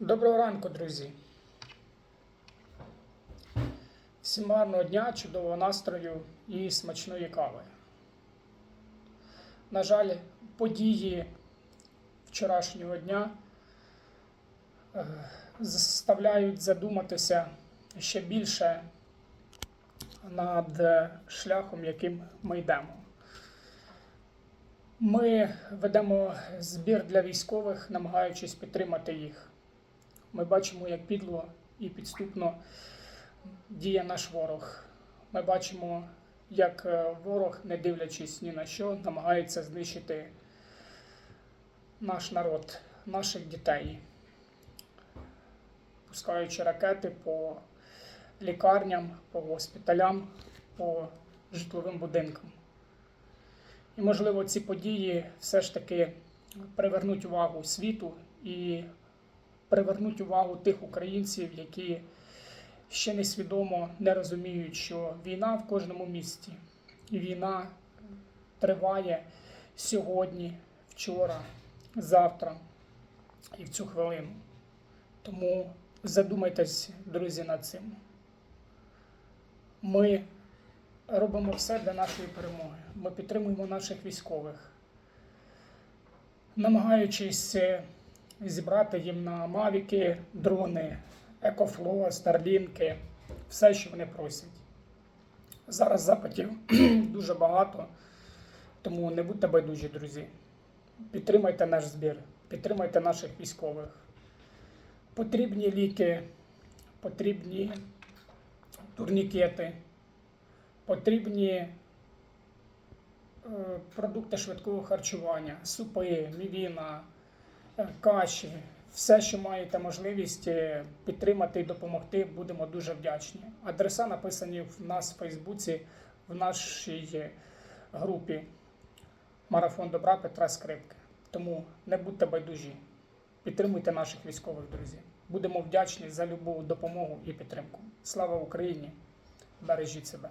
Доброго ранку, друзі. Всім гарного дня, чудового настрою і смачної кави. На жаль, події вчорашнього дня е, заставляють задуматися ще більше над шляхом, яким ми йдемо. Ми ведемо збір для військових, намагаючись підтримати їх. Ми бачимо, як підло і підступно діє наш ворог. Ми бачимо, як е, ворог, не дивлячись ні на що, намагається знищити наш народ, наших дітей, пускаючи ракети по лікарням, по госпіталям, по житловим будинкам. І, можливо, ці події все ж таки привернуть увагу світу і привернуть увагу тих українців, які ще несвідомо не розуміють, що війна в кожному місті. Війна триває сьогодні, вчора, завтра і в цю хвилину. Тому задумайтесь, друзі, над цим. Ми робимо все для нашої перемоги. Ми підтримуємо наших військових, намагаючись зібрати їм на мавіки, дрони, екофло, старлінки, все, що вони просять. Зараз запитів дуже багато, тому не будьте байдужі, друзі. Підтримайте наш збір, підтримайте наших військових. Потрібні ліки, потрібні турнікети, потрібні е, продукти швидкого харчування, супи, мівіна, каші, все, що маєте можливість е, підтримати і допомогти, будемо дуже вдячні. Адреса написані в нас в Фейсбуці, в нашій е, групі Марафон Добра Петра Скрипки. Тому не будьте байдужі, підтримуйте наших військових друзів. Будемо вдячні за любу допомогу і підтримку. Слава Україні! Бережіть себе!